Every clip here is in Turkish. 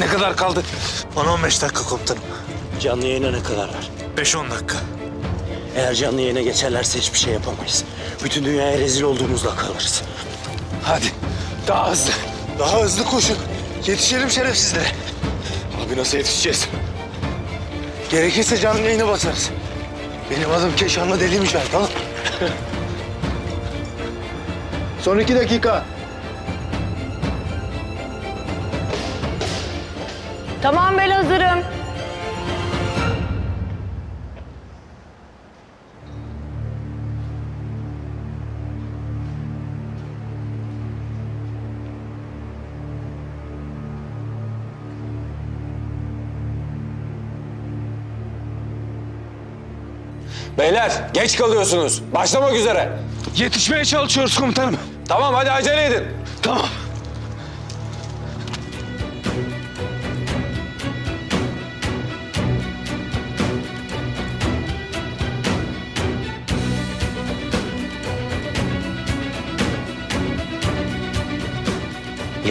Ne kadar kaldı? 10-15 dakika komutanım. Canlı yayına ne kadar var? 5-10 dakika. Eğer canlı yayına geçerlerse hiçbir şey yapamayız. Bütün dünyaya rezil olduğumuzda kalırız. Hadi daha hızlı. Daha hızlı koşun. Yetişelim şerefsizlere. Abi nasıl yetişeceğiz? Gerekirse canlı yayına basarız. Benim adım Keşanlı Deli Mücahit tamam Son iki dakika. Tamam ben hazırım. Beyler geç kalıyorsunuz. Başlamak üzere. Yetişmeye çalışıyoruz komutanım. Tamam hadi acele edin. Tamam.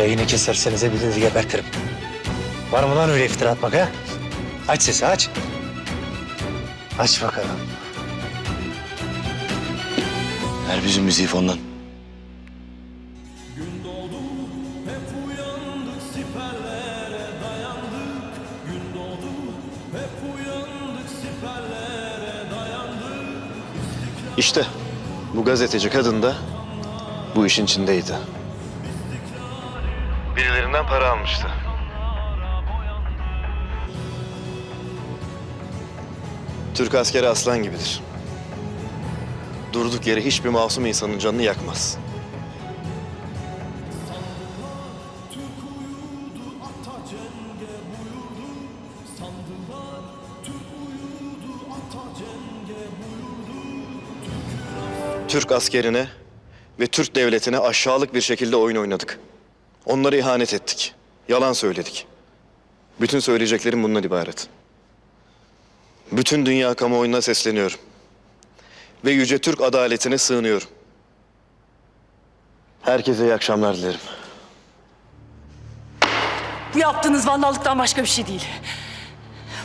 Yayını keserseniz hepinizi gebertirim. Var mı lan öyle iftira atmak ha? Aç sesi aç. Aç bakalım. Ver bizim müziği fondan. İşte bu gazeteci kadın da bu işin içindeydi. Birilerinden para almıştı. Türk askeri aslan gibidir. Durduk yere hiçbir masum insanın canını yakmaz. Türk askerine ve Türk devletine aşağılık bir şekilde oyun oynadık. Onlara ihanet ettik. Yalan söyledik. Bütün söyleyeceklerim bundan ibaret. Bütün dünya kamuoyuna sesleniyorum. Ve Yüce Türk adaletine sığınıyorum. Herkese iyi akşamlar dilerim. Bu yaptığınız vandallıktan başka bir şey değil.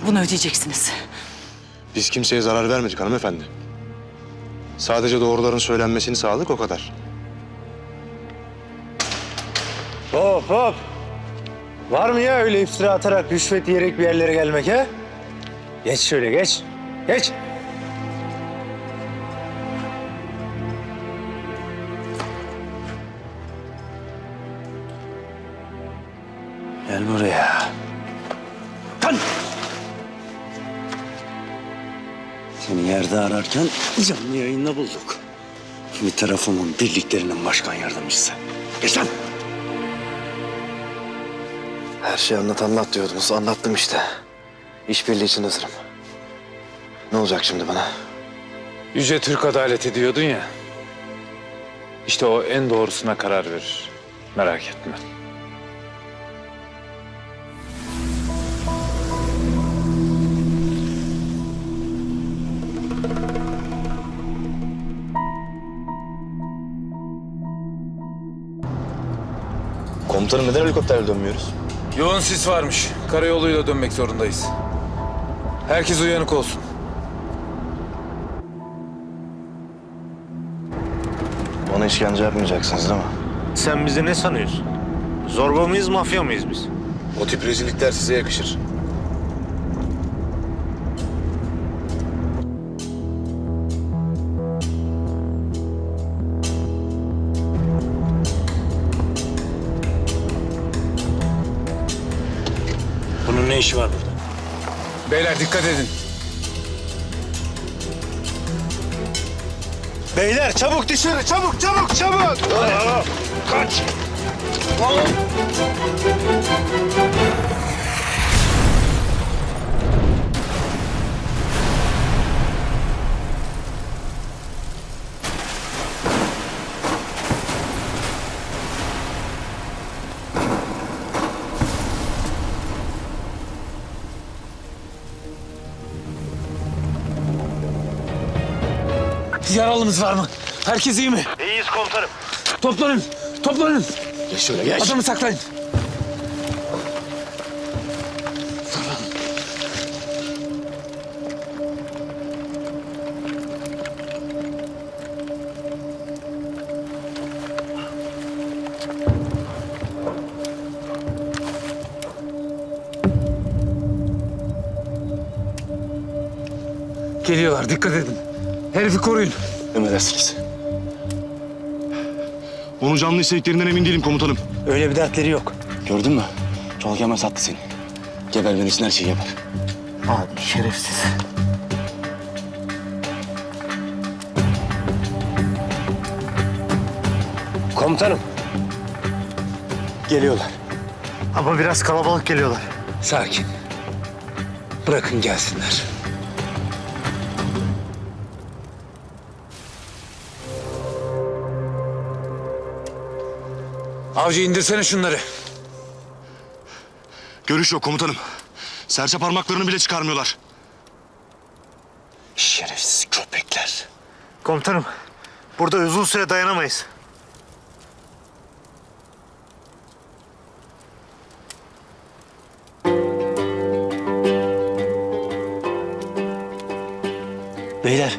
Bunu ödeyeceksiniz. Biz kimseye zarar vermedik hanımefendi. Sadece doğruların söylenmesini sağladık o kadar. Hop hop. Var mı ya öyle iftira atarak rüşvet yiyerek bir yerlere gelmek ha? Geç şöyle geç. Geç. Gel buraya. Seni yerde ararken canlı yayında bulduk. Bir tarafımın birliklerinin başkan yardımcısı. Geç lan! Her şeyi anlat anlat diyordunuz. Anlattım işte. İşbirliği için hazırım. Ne olacak şimdi bana? Yüce Türk adaleti diyordun ya. İşte o en doğrusuna karar verir. Merak etme. Komutanım neden helikopterle dönmüyoruz? Yoğun sis varmış. Karayoluyla dönmek zorundayız. Herkes uyanık olsun. Bana işkence yapmayacaksınız değil mi? Sen bizi ne sanıyorsun? Zorba mıyız, mafya mıyız biz? O tip rezillikler size yakışır. İşi var burada? Beyler dikkat edin. Beyler çabuk dışarı, çabuk, çabuk, çabuk. Kaç. Yaralanız var mı? Herkes iyi mi? İyiyiz komutanım. Toplanın, toplanın. Geç şöyle geç. Adamı saklayın. Geliyorlar, dikkat edin. Herifi koruyun. Emredersiniz. Onu canlı istediklerinden emin değilim komutanım. Öyle bir dertleri yok. Gördün mü? Çolak hemen sattı seni. Geber ben için her şeyi yapar. Abi şerefsiz. Komutanım. Geliyorlar. Ama biraz kalabalık geliyorlar. Sakin. Bırakın gelsinler. Avcı indirsene şunları. Görüş yok komutanım. Serçe parmaklarını bile çıkarmıyorlar. Şerefsiz köpekler. Komutanım. Burada uzun süre dayanamayız. Beyler,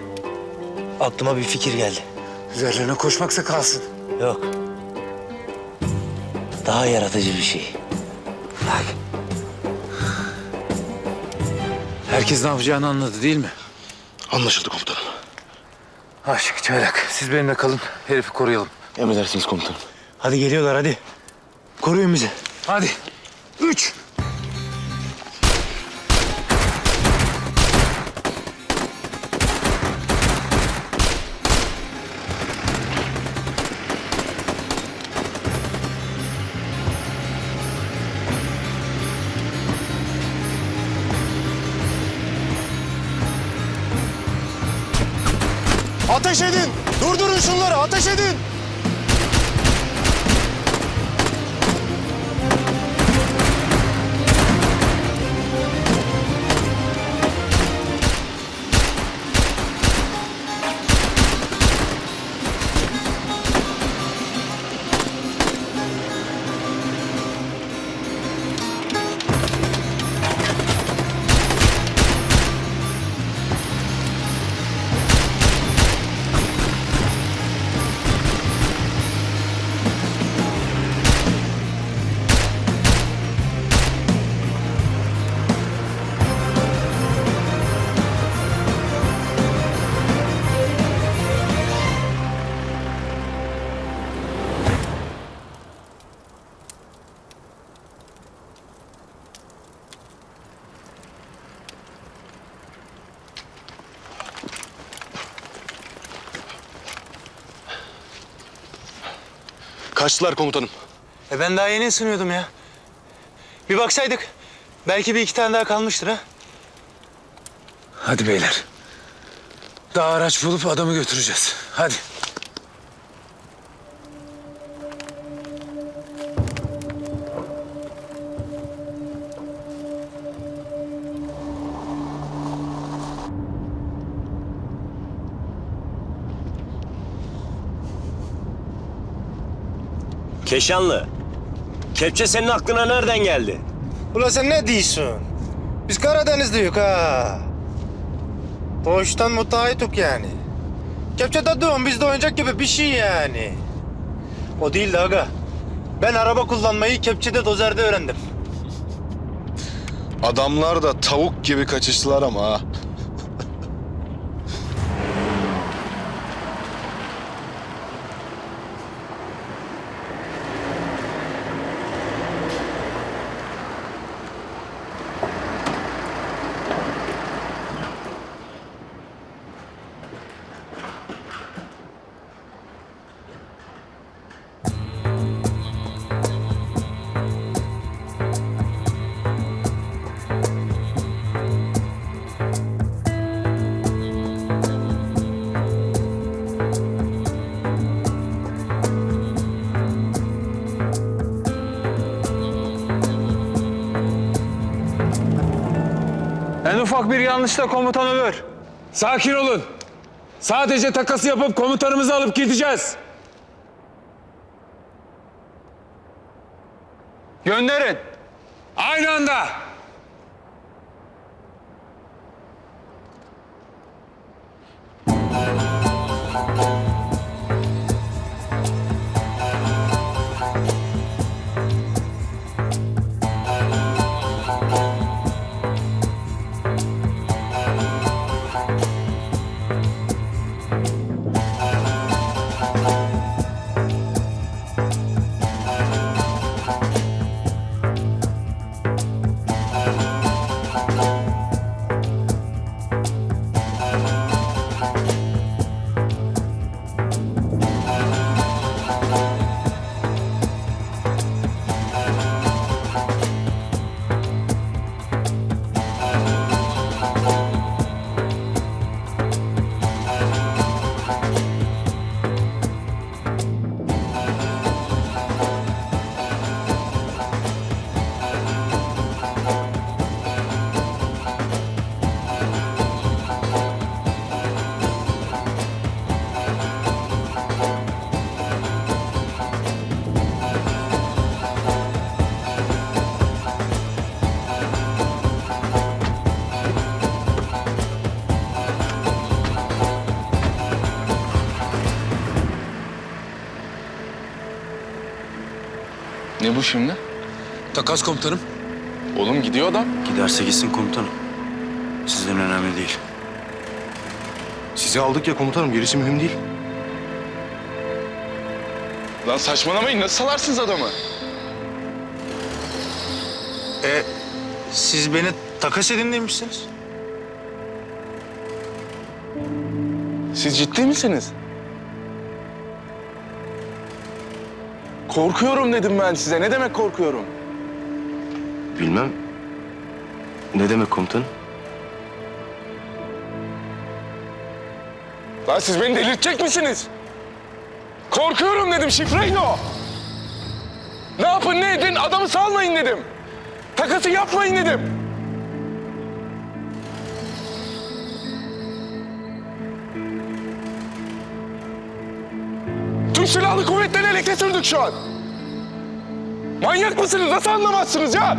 aklıma bir fikir geldi. Üzerlerine koşmaksa kalsın. Yok. Daha yaratıcı bir şey. Herkes ne yapacağını anladı değil mi? Anlaşıldı komutanım. Aşık çaylak. Siz benimle kalın. Herifi koruyalım. Emredersiniz komutanım. Hadi geliyorlar hadi. Koruyun bizi. Hadi. Üç. Kaçtılar komutanım. E ben daha yeni ısınıyordum ya. Bir baksaydık. Belki bir iki tane daha kalmıştır ha. Hadi beyler. Daha araç bulup adamı götüreceğiz. Hadi. Keşanlı. Kepçe senin aklına nereden geldi? Ulan sen ne diyorsun? Biz Karadenizliyiz ha. Doğuştan müteahhitik yani. Kepçede doğum bizde oyuncak gibi bir şey yani. O değil de aga. Ben araba kullanmayı kepçede dozerde öğrendim. Adamlar da tavuk gibi kaçıştılar ama ha. Ufak bir yanlışta komutan ölür. Sakin olun. Sadece takası yapıp komutanımızı alıp gideceğiz. Gönderin. Bu şimdi? Takas komutanım. Oğlum gidiyor adam. Giderse gitsin komutanım. Sizden önemli değil. Sizi aldık ya komutanım. Gerisi mühim değil. Lan saçmalamayın. Nasıl salarsınız adamı? E, siz beni takas edin demişsiniz. Siz ciddi misiniz? Korkuyorum dedim ben size. Ne demek korkuyorum? Bilmem. Ne demek komutanım? Lan siz beni delirtecek misiniz? Korkuyorum dedim. Şifreyin o. Ne yapın ne edin adamı salmayın dedim. Takası yapmayın dedim. Silahlı kuvvetleri ele sürdük şu an. Manyak mısınız? Nasıl anlamazsınız ya?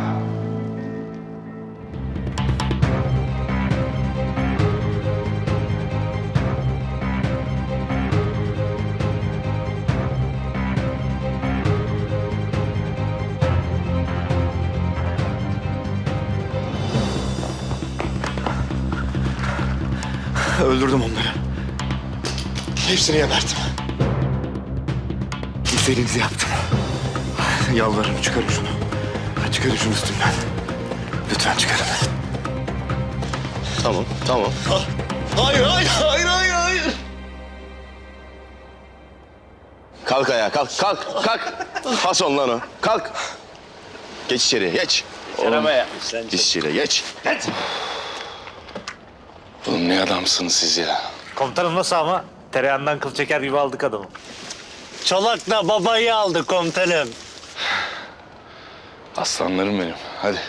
Öldürdüm onları. Hepsini geberttim. İstediğinizi yaptım. Yalvarırım çıkarın şunu. Çıkarın şunu üstümden. Lütfen çıkarın. Tamam, tamam. Hayır, hayır, hayır, hayır, hayır. Kalk ayağa, kalk, kalk, kalk. Fason lan o. Kalk. Geç içeriye, geç. Oğlum, geç içeriye, geç. Oğlum ne adamsınız siz ya? Komutanım nasıl ama? Tereyağından kıl çeker gibi aldık adamı. Çolak'la babayı aldı komutanım. Aslanlarım benim. Hadi.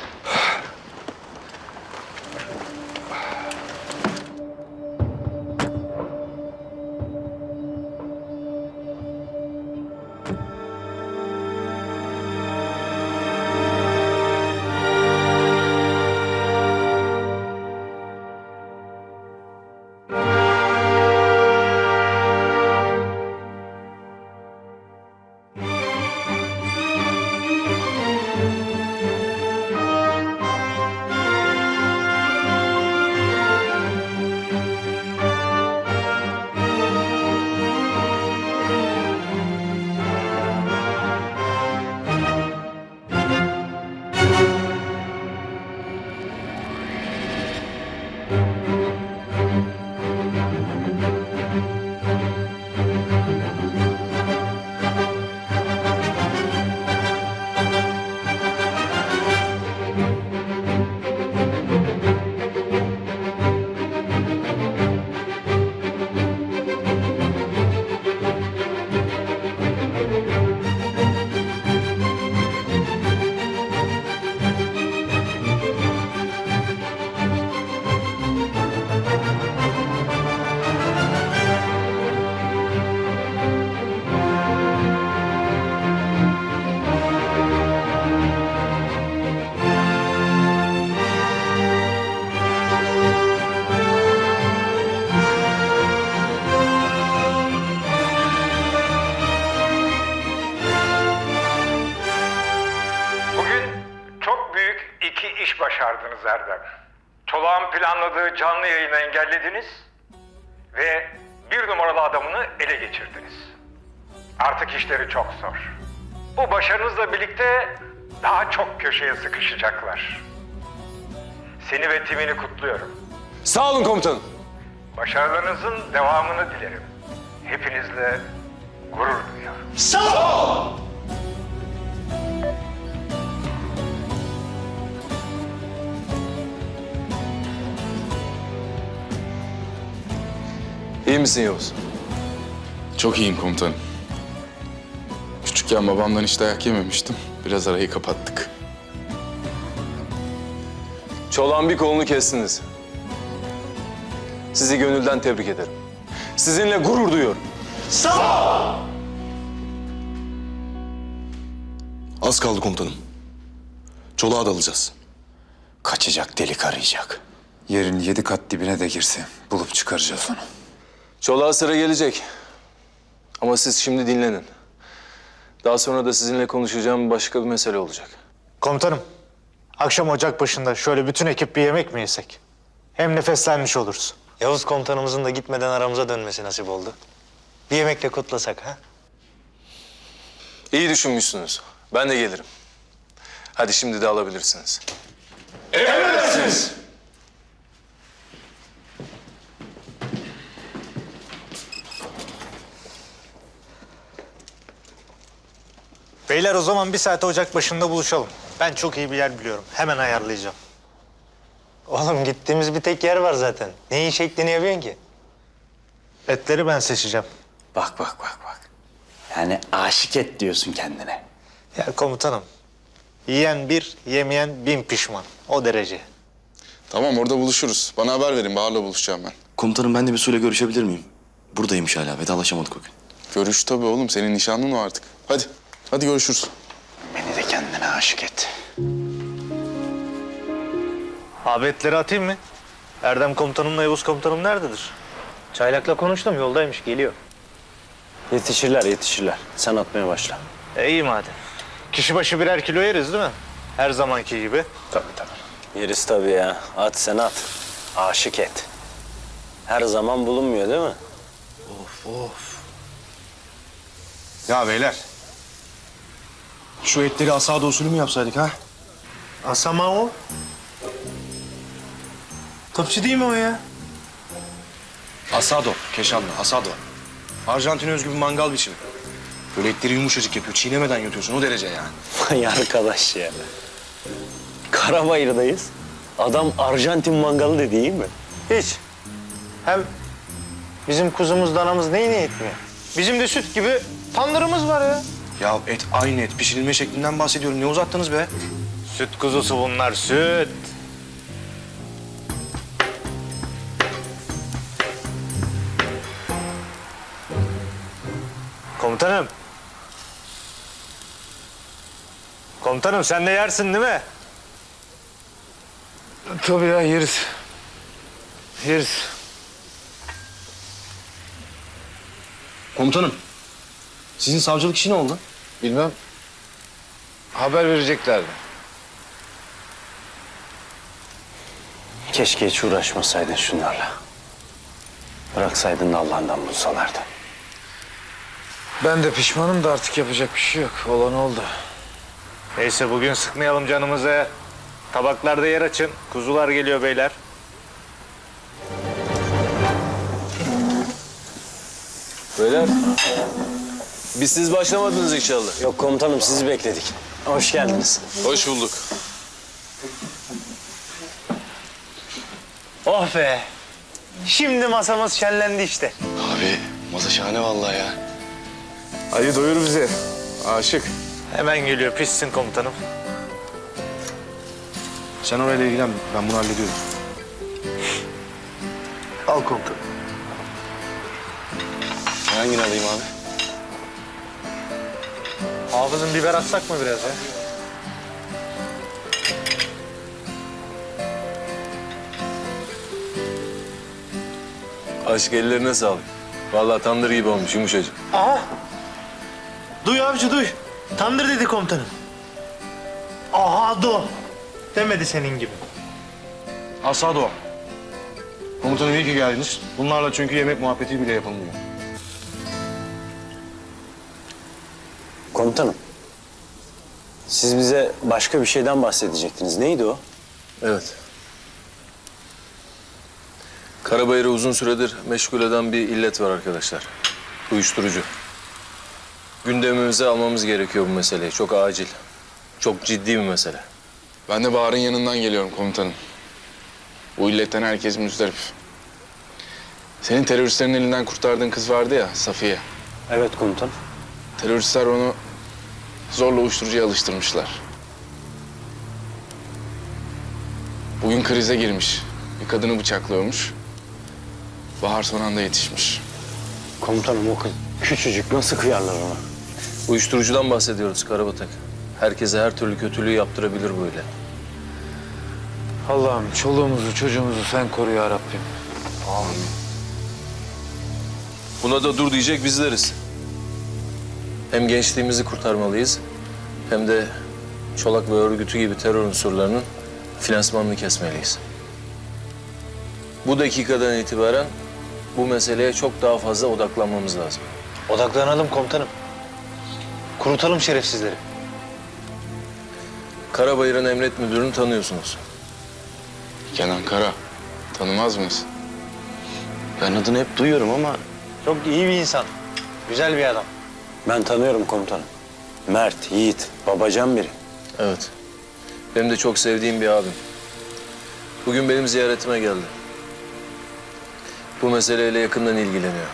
Canlı yayını engellediniz ve bir numaralı adamını ele geçirdiniz. Artık işleri çok zor. Bu başarınızla birlikte daha çok köşeye sıkışacaklar. Seni ve timini kutluyorum. Sağ olun komutanım. Başarılarınızın devamını dilerim. Hepinizle gurur duyuyorum. İyi misin Yavuz? Çok iyiyim komutanım. Küçükken babamdan hiç dayak yememiştim. Biraz arayı kapattık. Çolağın bir kolunu kestiniz. Sizi gönülden tebrik ederim. Sizinle gurur duyuyorum. Az kaldı komutanım. Çoluğa dalacağız. Kaçacak delik arayacak. Yerin yedi kat dibine de girse bulup çıkaracağız onu. Çolağa sıra gelecek. Ama siz şimdi dinlenin. Daha sonra da sizinle konuşacağım başka bir mesele olacak. Komutanım, akşam ocak başında şöyle bütün ekip bir yemek mi yesek? Hem nefeslenmiş oluruz. Yavuz komutanımızın da gitmeden aramıza dönmesi nasip oldu. Bir yemekle kutlasak ha? İyi düşünmüşsünüz. Ben de gelirim. Hadi şimdi de alabilirsiniz. Beyler o zaman bir saate ocak başında buluşalım. Ben çok iyi bir yer biliyorum. Hemen ayarlayacağım. Oğlum gittiğimiz bir tek yer var zaten. Neyin şeklini yapıyorsun ki? Etleri ben seçeceğim. Bak bak bak bak. Yani aşık et diyorsun kendine. Ya komutanım, yiyen bir, yemeyen bin pişman. O derece. Tamam orada buluşuruz. Bana haber verin. Bahar'la buluşacağım ben. Komutanım ben de bir suyla görüşebilir miyim? Buradaymış hala. Vedalaşamadık o gün. Görüş tabii oğlum. Senin nişanlın o artık. Hadi. Hadi görüşürüz. Beni de kendine aşık et. Abi etleri atayım mı? Erdem komutanımla Yavuz komutanım nerededir? Çaylak'la konuştum, yoldaymış, geliyor. Yetişirler yetişirler. Sen atmaya başla. E iyi madem. Kişi başı birer kilo yeriz değil mi? Her zamanki gibi. Tabii tabii. Yeriz tabii ya. At sen at. Aşık et. Her zaman bulunmuyor değil mi? Ya beyler. Şu etleri asada usulü mü yapsaydık ha? Asama o. Topçu değil mi o ya? Asado. Keşanlı. Asado. Arjantin özgü bir mangal biçimi. Böyle etleri yumuşacık yapıyor. Çiğnemeden yutuyorsun. O derece yani. Vay arkadaş ya. Karabayır'dayız. Adam Arjantin mangalı dedi iyi mi? Hiç. Hem bizim kuzumuz danamız neyine yetmiyor? Bizim de süt gibi tandırımız var ya. Ya et aynı et. Pişirilme şeklinden bahsediyorum. Ne uzattınız be? Süt kuzusu bunlar, süt. Komutanım. Komutanım sen de yersin değil mi? Tabii ya yeriz. Yeriz. Komutanım. Sizin savcılık işi ne oldu? Bilmem. Haber vereceklerdi. Keşke hiç uğraşmasaydın şunlarla. Bıraksaydın da Allah'ından bulsalardı. Ben de pişmanım da artık yapacak bir şey yok. Olan oldu. Neyse bugün sıkmayalım canımızı. Tabaklarda yer açın. Kuzular geliyor beyler. Beyler. Biz siz başlamadınız inşallah. Yok komutanım sizi bekledik. Hoş geldiniz. Hoş bulduk. Oh be. Şimdi masamız şenlendi işte. Abi masa şahane vallahi ya. Hadi doyur bizi. Aşık. Hemen geliyor pişsin komutanım. Sen orayla ilgilen. Ben bunu hallediyorum. Al komutanım. Hangini alayım abi? Hafızın biber atsak mı biraz ya? Aşk ellerine sağlık. Vallahi tandır gibi olmuş yumuşacık. Aha. Duy avcı duy. Tandır dedi komutanım. Aha do. Demedi senin gibi. Asado. Komutanım iyi ki geldiniz. Bunlarla çünkü yemek muhabbeti bile yapılmıyor. Komutanım. Siz bize başka bir şeyden bahsedecektiniz. Neydi o? Evet. Karabayır'ı uzun süredir meşgul eden bir illet var arkadaşlar. Uyuşturucu. Gündemimize almamız gerekiyor bu meseleyi. Çok acil. Çok ciddi bir mesele. Ben de Bahar'ın yanından geliyorum komutanım. Bu illetten herkes müzdarip. Senin teröristlerin elinden kurtardığın kız vardı ya Safiye. Evet komutanım. Teröristler onu zorla uyuşturucuya alıştırmışlar. Bugün krize girmiş. Bir kadını bıçaklıyormuş. Bahar son anda yetişmiş. Komutanım o kız küçücük nasıl kıyarlar ona? Uyuşturucudan bahsediyoruz Karabatak. Herkese her türlü kötülüğü yaptırabilir böyle. Allah'ım çoluğumuzu çocuğumuzu sen koru ya Rabbim. Buna da dur diyecek bizleriz. Hem gençliğimizi kurtarmalıyız hem de Çolak ve örgütü gibi terör unsurlarının finansmanını kesmeliyiz. Bu dakikadan itibaren bu meseleye çok daha fazla odaklanmamız lazım. Odaklanalım komutanım. Kurutalım şerefsizleri. Karabayır'ın emret müdürünü tanıyorsunuz. Kenan Kara. Tanımaz mıyız? Ben adını hep duyuyorum ama Çok iyi bir insan. Güzel bir adam. Ben tanıyorum komutanım. Mert, yiğit, babacan biri. Evet. Benim de çok sevdiğim bir abim. Bugün benim ziyaretime geldi. Bu meseleyle yakından ilgileniyor.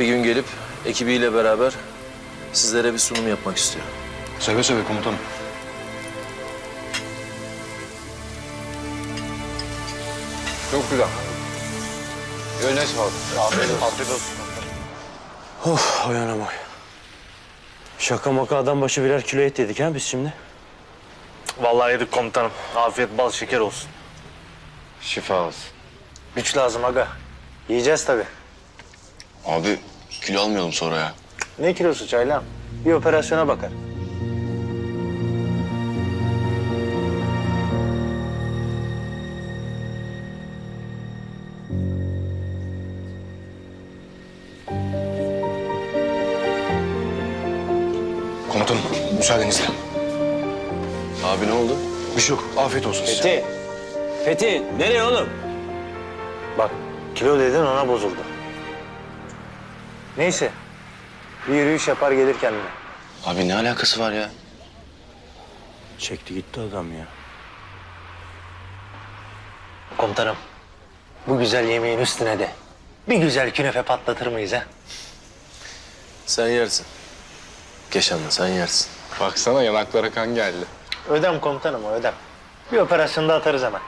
Bir gün gelip ekibiyle beraber sizlere bir sunum yapmak istiyor. Seve seve komutanım. Çok güzel. Öyle sağlık. Afiyet olsun. Afiyet olsun. Of o yana bak. Şaka maka adam başı birer kilo et yedik ha biz şimdi. Vallahi yedik komutanım. Afiyet bal şeker olsun. Şifa olsun. Güç lazım aga. Yiyeceğiz tabii. Abi kilo almayalım sonra ya. Ne kilosu çaylan? Bir operasyona bakar. Abi ne oldu? Bir şey yok. Afiyet olsun size. Fethi. Fethi nereye oğlum? Bak kilo dedin ona bozuldu. Neyse. Bir yürüyüş yapar gelir kendine. Abi ne alakası var ya? Çekti gitti adam ya. Komutanım. Bu güzel yemeğin üstüne de bir güzel künefe patlatır mıyız ha? Sen yersin. Keşanlı sen yersin. Baksana yanaklara kan geldi. Ödem komutanım o ödem. Bir operasyonda atarız hemen.